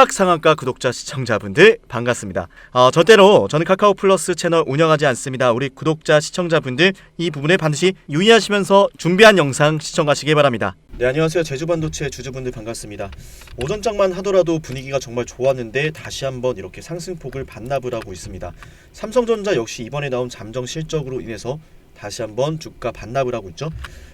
딱 상한가 구독자 시청자분들 반갑습니다. 어, 절대로 저는 카카오 플러스 채널 운영하지 않습니다. 우리 구독자 시청자분들 이 부분에 반드시 유의하시면서 준비한 영상 시청하시기 바랍니다. 네 안녕하세요 제주반도체 주주분들 반갑습니다. 오전장만 하더라도 분위기가 정말 좋았는데 다시 한번 이렇게 상승폭을 반납을 하고 있습니다. 삼성전자 역시 이번에 나온 잠정 실적으로 인해서 다시 한번 주가 반납을 하고 있죠.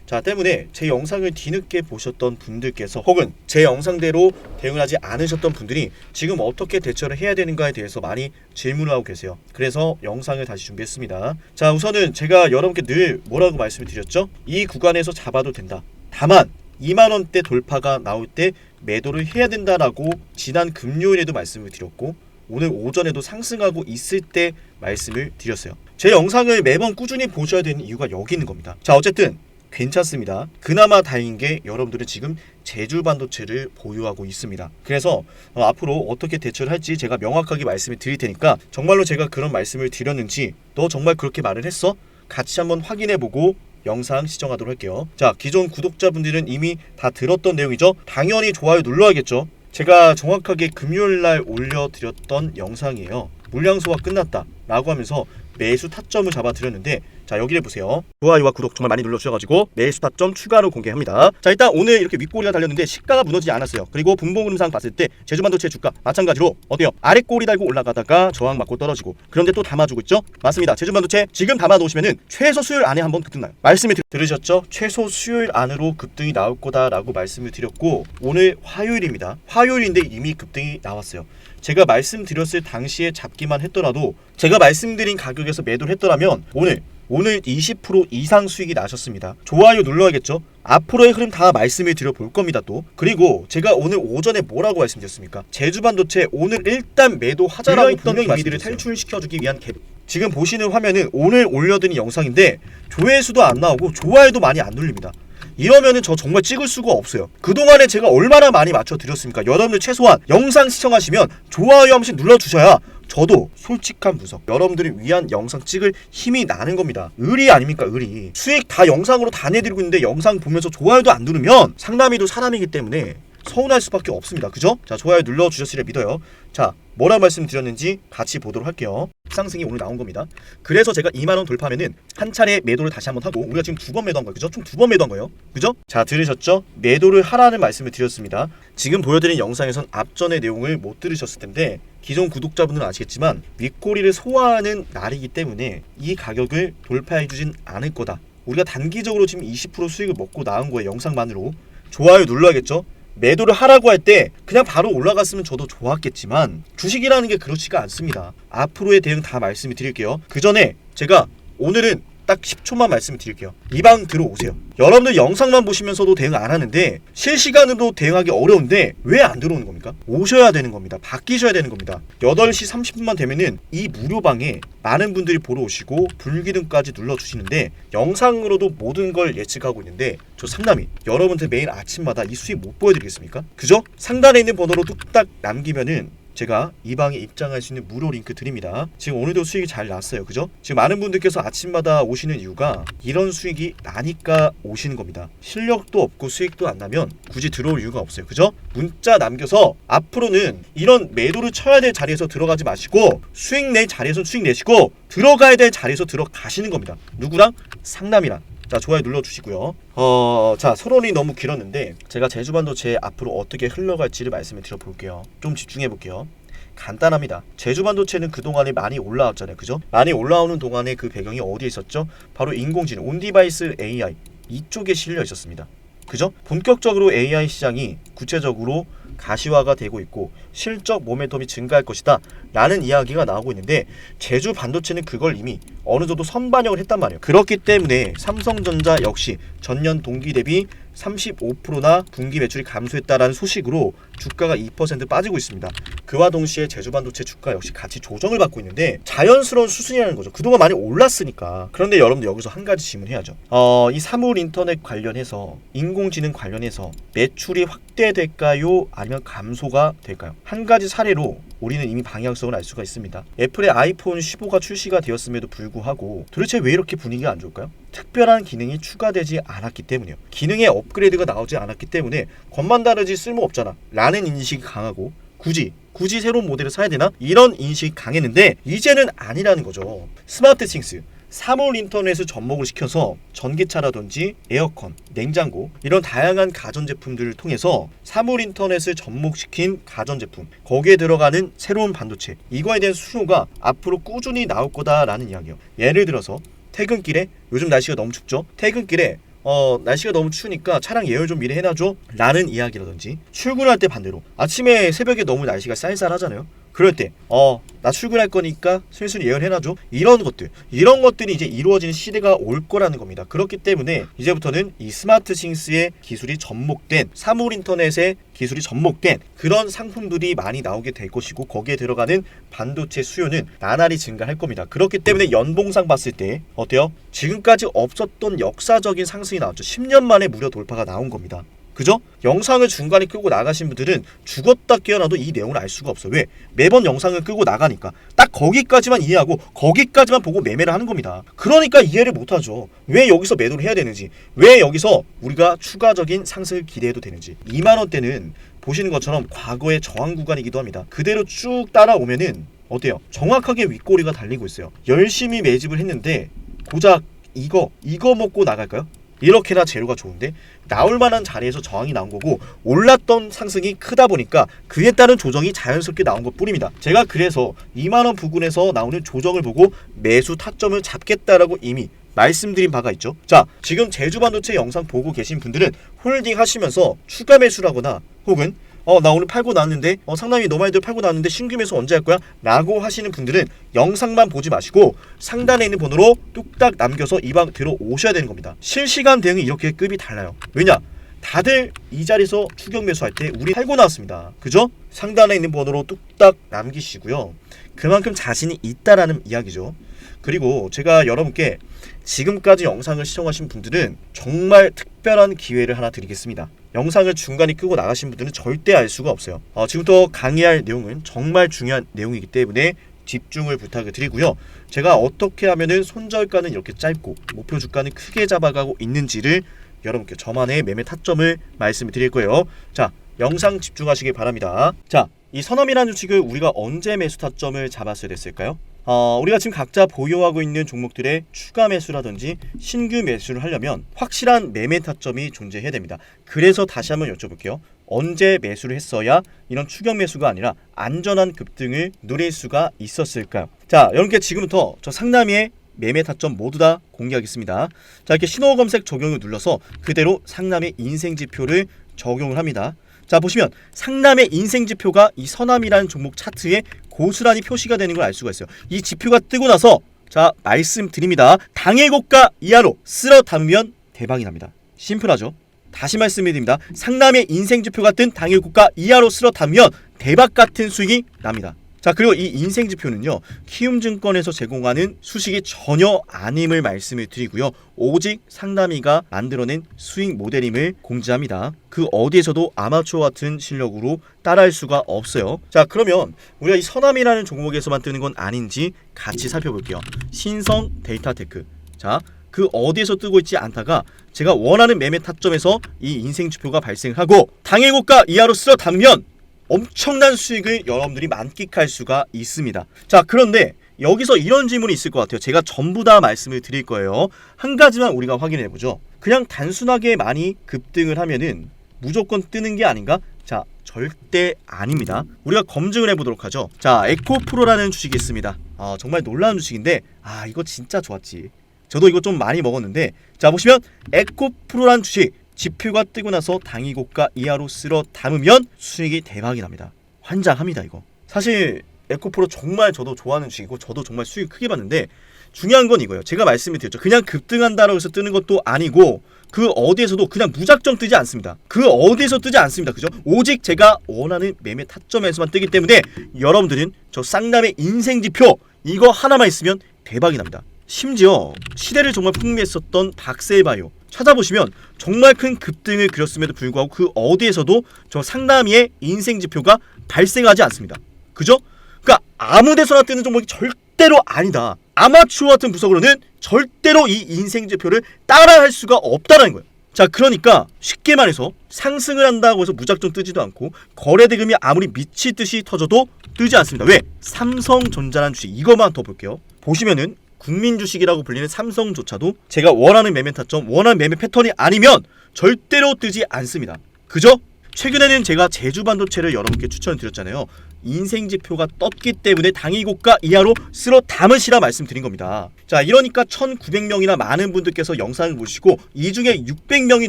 자 때문에 제 영상을 뒤늦게 보셨던 분들께서 혹은 제 영상대로 대응하지 않으셨던 분들이 지금 어떻게 대처를 해야 되는가에 대해서 많이 질문을 하고 계세요. 그래서 영상을 다시 준비했습니다. 자 우선은 제가 여러분께 늘 뭐라고 말씀을 드렸죠? 이 구간에서 잡아도 된다. 다만 2만 원대 돌파가 나올 때 매도를 해야 된다라고 지난 금요일에도 말씀을 드렸고 오늘 오전에도 상승하고 있을 때 말씀을 드렸어요. 제 영상을 매번 꾸준히 보셔야 되는 이유가 여기 있는 겁니다. 자, 어쨌든 괜찮습니다. 그나마 다행인 게 여러분들은 지금 제주 반도체를 보유하고 있습니다. 그래서 어, 앞으로 어떻게 대처를 할지 제가 명확하게 말씀을 드릴 테니까 정말로 제가 그런 말씀을 드렸는지 너 정말 그렇게 말을 했어? 같이 한번 확인해 보고 영상 시청하도록 할게요. 자, 기존 구독자분들은 이미 다 들었던 내용이죠. 당연히 좋아요 눌러야겠죠. 제가 정확하게 금요일 날 올려드렸던 영상이에요. 물량 소화 끝났다 라고 하면서 매수 타점을 잡아드렸는데 자 여기를 보세요. 좋아요와 구독 정말 많이 눌러주셔가지고 매수 타점 추가로 공개합니다. 자 일단 오늘 이렇게 윗꼬리가 달렸는데 시가가 무너지지 않았어요. 그리고 분봉 음상 봤을 때 제주반도체 주가 마찬가지로 어때요? 아랫꼬리 달고 올라가다가 저항 맞고 떨어지고 그런데 또 담아주고 있죠? 맞습니다. 제주반도체 지금 담아놓으시면은 최소 수요일 안에 한번 급등 나요? 말씀을 드- 들으셨죠? 최소 수요일 안으로 급등이 나올 거다라고 말씀을 드렸고 오늘 화요일입니다. 화요일인데 이미 급등이 나왔어요. 제가 말씀드렸을 당시에 잡기만 했더라도 제가 말씀드린 가격에서 매도를 했더라면 오늘 오늘 20% 이상 수익이 나셨습니다. 좋아요 눌러야겠죠? 앞으로의 흐름 다 말씀을 드려 볼 겁니다 또. 그리고 제가 오늘 오전에 뭐라고 말씀드렸습니까? 제주반도체 오늘 일단 매도하자라고 분명히 기미들을 탈출시켜주기 위한 개... 지금 보시는 화면은 오늘 올려드린 영상인데 조회수도 안 나오고 좋아요도 많이 안 눌립니다. 이러면은 저 정말 찍을 수가 없어요. 그동안에 제가 얼마나 많이 맞춰 드렸습니까? 여러분들 최소한 영상 시청하시면 좋아요 한 번씩 눌러 주셔야 저도 솔직한 분석 여러분들을 위한 영상 찍을 힘이 나는 겁니다. 의리 아닙니까 의리. 수익 다 영상으로 다 내드리고 있는데 영상 보면서 좋아요도 안 누르면 상담이도 사람이기 때문에 서운할 수밖에 없습니다. 그죠? 자 좋아요 눌러 주셨으리라 믿어요. 자 뭐라 말씀드렸는지 같이 보도록 할게요. 상승이 오늘 나온 겁니다. 그래서 제가 2만 원 돌파하면은 한 차례 매도를 다시 한번 하고 우리가 지금 두 번 매도한 거예요. 그죠? 총 두 번 매도한 거예요. 그죠? 자, 들으셨죠? 매도를 하라는 말씀을 드렸습니다. 지금 보여드린 영상에선 앞전의 내용을 못 들으셨을 텐데 기존 구독자분들은 아시겠지만 윗꼬리를 소화하는 날이기 때문에 이 가격을 돌파해 주진 않을 거다. 우리가 단기적으로 지금 20% 수익을 먹고 나온 거예요. 영상만으로. 좋아요 눌러야겠죠? 매도를 하라고 할 때 그냥 바로 올라갔으면 저도 좋았겠지만 주식이라는 게 그렇지가 않습니다. 앞으로의 대응 다 말씀을 드릴게요. 그 전에 제가 오늘은 딱 10초만 말씀을 드릴게요. 이 방 들어오세요. 여러분들 영상만 보시면서도 대응 안 하는데 실시간으로 대응하기 어려운데 왜 안 들어오는 겁니까? 오셔야 되는 겁니다. 바뀌셔야 되는 겁니다. 8시 30분만 되면은 이 무료방에 많은 분들이 보러 오시고 불기둥까지 눌러주시는데 영상으로도 모든 걸 예측하고 있는데 저 상담이 여러분들 매일 아침마다 이 수익 못 보여드리겠습니까? 그죠? 상단에 있는 번호로 뚝딱 남기면은 제가 이 방에 입장할 수 있는 무료 링크 드립니다. 지금 오늘도 수익이 잘 났어요. 그죠? 지금 많은 분들께서 아침마다 오시는 이유가 이런 수익이 나니까 오시는 겁니다. 실력도 없고 수익도 안 나면 굳이 들어올 이유가 없어요. 그죠? 문자 남겨서 앞으로는 이런 매도를 쳐야 될 자리에서 들어가지 마시고 수익 낼 자리에서 수익 내시고 들어가야 될 자리에서 들어가시는 겁니다. 누구랑? 상담이랑. 자 좋아요 눌러주시고요. 어, 자 서론이 너무 길었는데 제가 제주 반도체 앞으로 어떻게 흘러갈지를 말씀을 드려볼게요. 좀 집중해 볼게요. 간단합니다. 제주 반도체는 그동안에 많이 올라왔잖아요. 그죠? 많이 올라오는 동안에 그 배경이 어디에 있었죠? 바로 인공지능, 온디바이스 AI 이쪽에 실려 있었습니다. 그죠? 본격적으로 AI 시장이 구체적으로 가시화가 되고 있고 실적 모멘텀이 증가할 것이다 라는 이야기가 나오고 있는데 제주 반도체는 그걸 이미 어느 정도 선반영을 했단 말이에요. 그렇기 때문에 삼성전자 역시 전년 동기 대비 35%나 분기 매출이 감소했다라는 소식으로 주가가 2% 빠지고 있습니다. 그와 동시에 제주 반도체 주가 역시 같이 조정을 받고 있는데 자연스러운 수순이라는 거죠. 그동안 많이 올랐으니까. 그런데 여러분들 여기서 한 가지 질문해야죠. 어, 이 사물 인터넷 관련해서 인공지능 관련해서 매출이 확대될까요? 아니면 감소가 될까요? 한 가지 사례로 우리는 이미 방향성을 알 수가 있습니다. 애플의 아이폰 15가 출시가 되었음에도 불구하고 도대체 왜 이렇게 분위기가 안 좋을까요? 특별한 기능이 추가되지 않았기 때문이요. 기능의 업그레이드가 나오지 않았기 때문에 겉만 다르지 쓸모 없잖아. 라는 인식이 강하고 굳이 굳이 새로운 모델을 사야 되나? 이런 인식이 강했는데 이제는 아니라는 거죠. 스마트 싱스 사물 인터넷을 접목을 시켜서 전기차라든지 에어컨, 냉장고 이런 다양한 가전제품들을 통해서 사물 인터넷을 접목시킨 가전제품 거기에 들어가는 새로운 반도체 이거에 대한 수요가 앞으로 꾸준히 나올 거다라는 이야기예요. 예를 들어서 퇴근길에 요즘 날씨가 너무 춥죠. 퇴근길에 어 날씨가 너무 추우니까 차량 예열 좀 미리 해놔줘 라는 이야기라든지 출근할 때 반대로 아침에 새벽에 너무 날씨가 쌀쌀하잖아요 그럴 때 어 나 출근할 거니까 슬슬 예열해놔줘. 이런 것들. 이런 것들이 이제 이루어지는 시대가 올 거라는 겁니다. 그렇기 때문에 이제부터는 이 스마트 싱스의 기술이 접목된 사물 인터넷의 기술이 접목된 그런 상품들이 많이 나오게 될 것이고 거기에 들어가는 반도체 수요는 나날이 증가할 겁니다. 그렇기 때문에 연봉상 봤을 때 어때요? 지금까지 없었던 역사적인 상승이 나왔죠. 10년 만에 무려 돌파가 나온 겁니다 그죠? 영상을 중간에 끄고 나가신 분들은 죽었다 깨어나도 이 내용을 알 수가 없어. 왜? 매번 영상을 끄고 나가니까 딱 거기까지만 이해하고 거기까지만 보고 매매를 하는 겁니다. 그러니까 이해를 못 하죠. 왜 여기서 매도를 해야 되는지, 왜 여기서 우리가 추가적인 상승을 기대해도 되는지. 2만 원대는 보시는 것처럼 과거의 저항 구간이기도 합니다. 그대로 쭉 따라오면은 어때요? 정확하게 윗꼬리가 달리고 있어요. 열심히 매집을 했는데 고작 이거 이거 먹고 나갈까요? 이렇게나 재료가 좋은데 나올 만한 자리에서 저항이 나온 거고 올랐던 상승이 크다 보니까 그에 따른 조정이 자연스럽게 나온 것 뿐입니다. 제가 그래서 2만 원 부근에서 나오는 조정을 보고 매수 타점을 잡겠다라고 이미 말씀드린 바가 있죠. 자, 지금 제주 반도체 영상 보고 계신 분들은 홀딩 하시면서 추가 매수라거나 혹은 어, 나 오늘 팔고 나왔는데, 어, 상담이 너무 많이 들 팔고 나왔는데, 신규 매수 언제 할 거야? 라고 하시는 분들은 영상만 보지 마시고, 상단에 있는 번호로 뚝딱 남겨서 이 방 들어오셔야 되는 겁니다. 실시간 대응이 이렇게 급이 달라요. 왜냐? 다들 이 자리에서 추격 매수할 때 우리 팔고 나왔습니다. 그죠? 상단에 있는 번호로 뚝딱 남기시고요. 그만큼 자신이 있다라는 이야기죠. 그리고 제가 여러분께 지금까지 영상을 시청하신 분들은 정말 특별한 기회를 하나 드리겠습니다. 영상을 중간에 끄고 나가신 분들은 절대 알 수가 없어요. 어, 지금부터 강의할 내용은 정말 중요한 내용이기 때문에 집중을 부탁을 드리고요. 제가 어떻게 하면은 손절가는 이렇게 짧고 목표 주가는 크게 잡아가고 있는지를 여러분께 저만의 매매 타점을 말씀을 드릴 거예요. 자, 영상 집중하시길 바랍니다. 자, 이 선암이라는 주식을 우리가 언제 매수 타점을 잡았어야 됐을까요? 어, 우리가 지금 각자 보유하고 있는 종목들의 추가 매수라든지 신규 매수를 하려면 확실한 매매 타점이 존재해야 됩니다. 그래서 다시 한번 여쭤볼게요. 언제 매수를 했어야 이런 추격 매수가 아니라 안전한 급등을 누릴 수가 있었을까요? 자, 여러분께 지금부터 저 상남이의 매매 타점 모두 다 공개하겠습니다. 자, 이렇게 신호 검색 적용을 눌러서 그대로 상남의 인생 지표를 적용을 합니다. 자, 보시면 상남의 인생 지표가 이 서남이라는 종목 차트에 고스란히 표시가 되는 걸 알 수가 있어요. 이 지표가 뜨고 나서 자, 말씀드립니다. 당일 고가 이하로 쓸어 담으면 대박이 납니다. 심플하죠? 다시 말씀드립니다. 상남의 인생 지표 같은 당일 고가 이하로 쓸어 담으면 대박 같은 수익이 납니다. 자 그리고 이 인생 지표는요 키움증권에서 제공하는 수식이 전혀 아님을 말씀을 드리고요 오직 상담이가 만들어낸 수익 모델임을 공지합니다. 그 어디에서도 아마추어 같은 실력으로 따라할 수가 없어요. 자 그러면 우리가 이 서남이라는 종목에서만 뜨는 건 아닌지 같이 살펴볼게요. 신성 데이터테크. 자 그 어디에서 뜨고 있지 않다가 제가 원하는 매매 타점에서 이 인생 지표가 발생하고 당일 고가 이하로 쓸어 담으면 엄청난 수익을 여러분들이 만끽할 수가 있습니다. 자, 그런데 여기서 이런 질문이 있을 것 같아요. 제가 전부 다 말씀을 드릴 거예요. 한 가지만 우리가 확인해 보죠. 그냥 단순하게 많이 급등을 하면은 무조건 뜨는 게 아닌가? 자, 절대 아닙니다. 우리가 검증을 해보도록 하죠. 자, 에코프로라는 주식이 있습니다. 아, 정말 놀라운 주식인데, 아, 이거 진짜 좋았지. 저도 이거 좀 많이 먹었는데, 자, 보시면 에코프로라는 주식 지표가 뜨고 나서 당이 고가 이하로 쓸어 담으면 수익이 대박이 납니다. 환장합니다 이거. 사실 에코프로 정말 저도 좋아하는 주식이고 저도 정말 수익 크게 봤는데 중요한 건 이거예요. 제가 말씀을 드렸죠. 그냥 급등한다라고 해서 뜨는 것도 아니고 그 어디에서도 그냥 무작정 뜨지 않습니다. 그 어디에서 뜨지 않습니다. 그죠? 오직 제가 원하는 매매 타점에서만 뜨기 때문에 여러분들은 저 쌍남의 인생 지표 이거 하나만 있으면 대박이 납니다. 심지어 시대를 정말 풍미했었던 박세바이오 찾아보시면 정말 큰 급등을 그렸음에도 불구하고 그 어디에서도 저 상남이의 인생 지표가 발생하지 않습니다. 그죠? 그러니까 아무 데서나 뜨는 종목이 절대로 아니다. 아마추어 같은 부석으로는 절대로 이 인생 지표를 따라할 수가 없다는 거예요. 자, 그러니까 쉽게 말해서 상승을 한다고 해서 무작정 뜨지도 않고 거래 대금이 아무리 미치듯이 터져도 뜨지 않습니다. 왜? 삼성전자라는 주식 이것만 더 볼게요. 보시면은 국민 주식이라고 불리는 삼성조차도 제가 원하는 매매 타점, 원하는 매매 패턴이 아니면 절대로 뜨지 않습니다. 그죠? 최근에는 제가 제주 반도체를 여러분께 추천드렸잖아요. 인생 지표가 떴기 때문에 당일 고가 이하로 쓸어 담으시라 말씀드린 겁니다. 자, 이러니까 1,900명이나 많은 분들께서 영상을 보시고 이 중에 600명이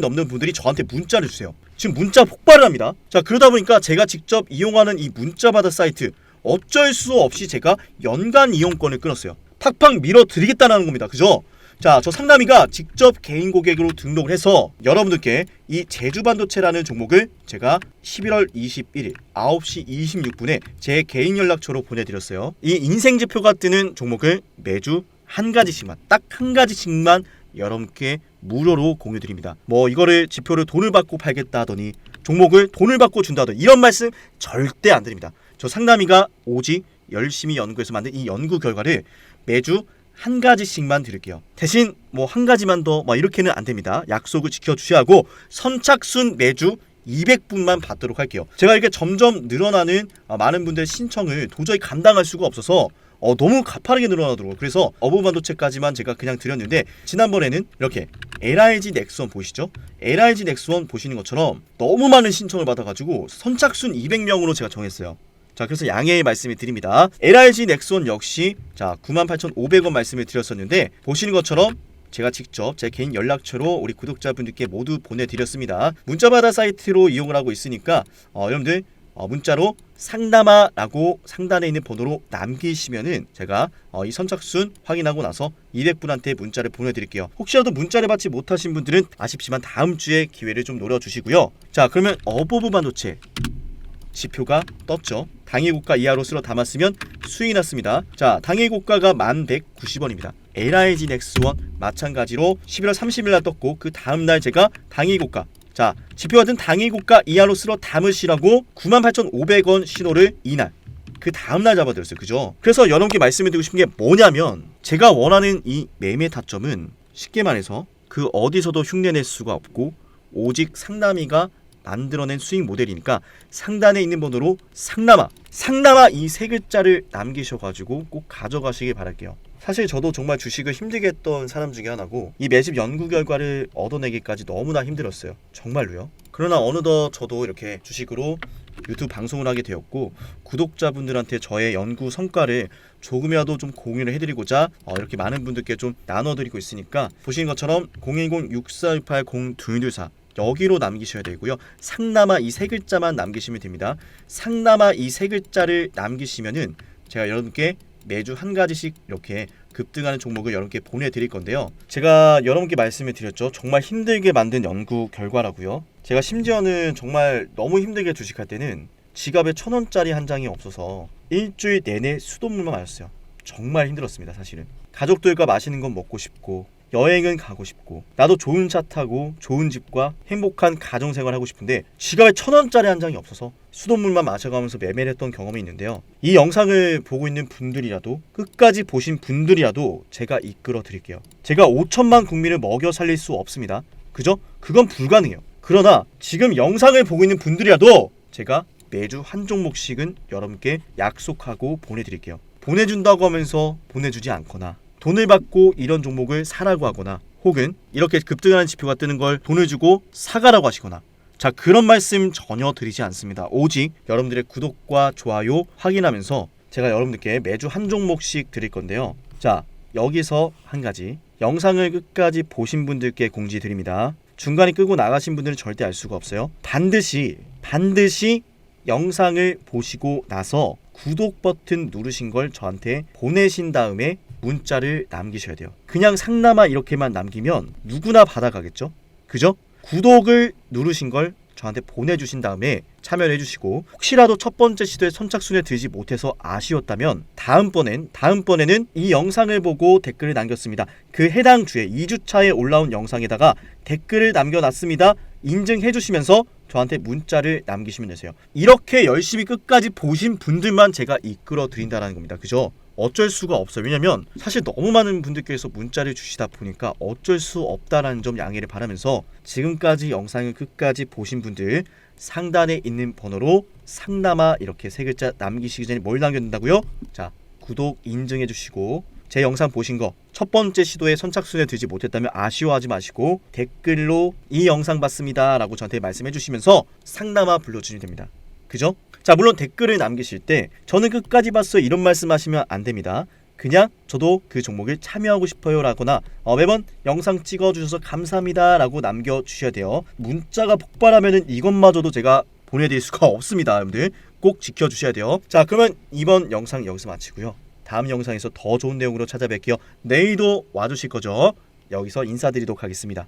넘는 분들이 저한테 문자를 주세요. 지금 문자 폭발을 합니다. 자, 그러다 보니까 제가 직접 이용하는 이 문자 받아 사이트 어쩔 수 없이 제가 연간 이용권을 끊었어요. 팍팍 밀어 드리겠다는 겁니다. 그죠? 자, 저 상남이가 직접 개인 고객으로 등록을 해서 여러분들께 이 제주 반도체라는 종목을 제가 11월 21일 9시 26분에 제 개인 연락처로 보내드렸어요. 이 인생 지표가 뜨는 종목을 매주 한 가지씩만, 딱 한 가지씩만 여러분께 무료로 공유드립니다. 뭐 이거를 지표를 돈을 받고 팔겠다 하더니 종목을 돈을 받고 준다 하더니 이런 말씀 절대 안 드립니다. 저 상남이가 오직 열심히 연구해서 만든 이 연구 결과를 매주 한 가지씩만 드릴게요. 대신 뭐 한 가지만 더 뭐 이렇게는 안 됩니다. 약속을 지켜 주셔야 하고 선착순 매주 200분만 받도록 할게요. 제가 이렇게 점점 늘어나는 아, 많은 분들의 신청을 도저히 감당할 수가 없어서 어, 너무 가파르게 늘어나더라고요. 그래서 어부반도체까지만 제가 그냥 드렸는데 지난번에는 이렇게 LIG 넥스원 보이시죠? LIG 넥스원 보시는 것처럼 너무 많은 신청을 받아가지고 선착순 200명으로 제가 정했어요. 자 그래서 양해의 말씀을 드립니다. LRG 넥스원 역시 자 98,500원 말씀을 드렸었는데 보시는 것처럼 제가 직접 제 개인 연락처로 우리 구독자분들께 모두 보내드렸습니다. 문자받아 사이트로 이용을 하고 있으니까 어, 여러분들 어, 문자로 상담아라고 상단에 있는 번호로 남기시면은 제가 어, 이 선착순 확인하고 나서 200분한테 문자를 보내드릴게요. 혹시라도 문자를 받지 못하신 분들은 아쉽지만 다음 주에 기회를 좀 노려주시고요. 자 그러면 어버브 반도체 지표가 떴죠. 당일 고가 이하로 쓸어 담았으면 수익이 났습니다. 자, 당일 고가가 1190원입니다. LIG 넥스원 마찬가지로 11월 30일 날 떴고 그 다음 날 제가 당일 고가 자, 지표 같은 당일 고가 이하로 쓸어 담으시라고 98,500원 신호를 이날 그 다음 날 잡아드렸어요. 그죠? 그래서 여러분께 말씀을 드리고 싶은 게 뭐냐면 제가 원하는 이 매매 타점은 쉽게 말해서 그 어디서도 흉내낼 수가 없고 오직 상담이가 만들어낸 수익 모델이니까 상단에 있는 번호로 상남아 상남아 이 세 글자를 남기셔가지고 꼭 가져가시길 바랄게요. 사실 저도 정말 주식을 힘들게 했던 사람 중에 하나고 이 매집 연구 결과를 얻어내기까지 너무나 힘들었어요. 정말로요. 그러나 어느덧 저도 이렇게 주식으로 유튜브 방송을 하게 되었고 구독자분들한테 저의 연구 성과를 조금이라도 좀 공유를 해드리고자 어, 이렇게 많은 분들께 좀 나눠드리고 있으니까 보시는 것처럼 010-6468-0224 여기로 남기셔야 되고요. 상남아 이 세 글자만 남기시면 됩니다. 상남아 이 세 글자를 남기시면은 제가 여러분께 매주 한 가지씩 이렇게 급등하는 종목을 여러분께 보내드릴 건데요. 제가 여러분께 말씀을 드렸죠. 정말 힘들게 만든 연구 결과라고요. 제가 심지어는 정말 너무 힘들게 주식할 때는 지갑에 천 원짜리 한 장이 없어서 일주일 내내 수돗물만 마셨어요. 정말 힘들었습니다, 사실은. 가족들과 맛있는 건 먹고 싶고 여행은 가고 싶고 나도 좋은 차 타고 좋은 집과 행복한 가정 생활 하고 싶은데 지갑에 천 원짜리 한 장이 없어서 수돗물만 마셔가면서 매매를 했던 경험이 있는데요. 이 영상을 보고 있는 분들이라도 끝까지 보신 분들이라도 제가 이끌어 드릴게요. 제가 5천만 국민을 먹여 살릴 수 없습니다. 그죠? 그건 불가능해요. 그러나 지금 영상을 보고 있는 분들이라도 제가 매주 한 종목씩은 여러분께 약속하고 보내드릴게요. 보내준다고 하면서 보내주지 않거나 돈을 받고 이런 종목을 사라고 하거나 혹은 이렇게 급등하는 지표가 뜨는 걸 돈을 주고 사가라고 하시거나 자 그런 말씀 전혀 드리지 않습니다. 오직 여러분들의 구독과 좋아요 확인하면서 제가 여러분들께 매주 한 종목씩 드릴 건데요. 자 여기서 한 가지 영상을 끝까지 보신 분들께 공지 드립니다. 중간에 끄고 나가신 분들은 절대 알 수가 없어요. 반드시 반드시 영상을 보시고 나서 구독 버튼 누르신 걸 저한테 보내신 다음에 문자를 남기셔야 돼요. 그냥 상남아 이렇게만 남기면 누구나 받아가겠죠? 그죠? 구독을 누르신 걸 저한테 보내주신 다음에 참여를 해주시고 혹시라도 첫 번째 시도에 선착순에 들지 못해서 아쉬웠다면 다음번엔 다음번에는 이 영상을 보고 댓글을 남겼습니다. 그 해당 주에 2주차에 올라온 영상에다가 댓글을 남겨놨습니다. 인증해 주시면서 저한테 문자를 남기시면 되세요. 이렇게 열심히 끝까지 보신 분들만 제가 이끌어 드린다는 겁니다. 그죠? 어쩔 수가 없어요. 왜냐면 사실 너무 많은 분들께서 문자를 주시다 보니까 어쩔 수 없다라는 점 양해를 바라면서 지금까지 영상을 끝까지 보신 분들 상단에 있는 번호로 상남아 이렇게 세 글자 남기시기 전에 뭘 남겨둔다고요? 자 구독 인증해 주시고 제 영상 보신 거 첫 번째 시도에 선착순에 들지 못했다면 아쉬워하지 마시고 댓글로 이 영상 봤습니다 라고 저한테 말씀해 주시면서 상담아 불러주시면 됩니다. 그죠? 자 물론 댓글을 남기실 때 저는 끝까지 봤어요 이런 말씀하시면 안 됩니다. 그냥 저도 그 종목을 참여하고 싶어요 라거나 어, 매번 영상 찍어주셔서 감사합니다 라고 남겨주셔야 돼요. 문자가 폭발하면은 이것마저도 제가 보내드릴 수가 없습니다, 여러분들 꼭 지켜주셔야 돼요. 자 그러면 이번 영상 여기서 마치고요. 다음 영상에서 더 좋은 내용으로 찾아뵐게요. 내일도 와주실 거죠? 여기서 인사드리도록 하겠습니다.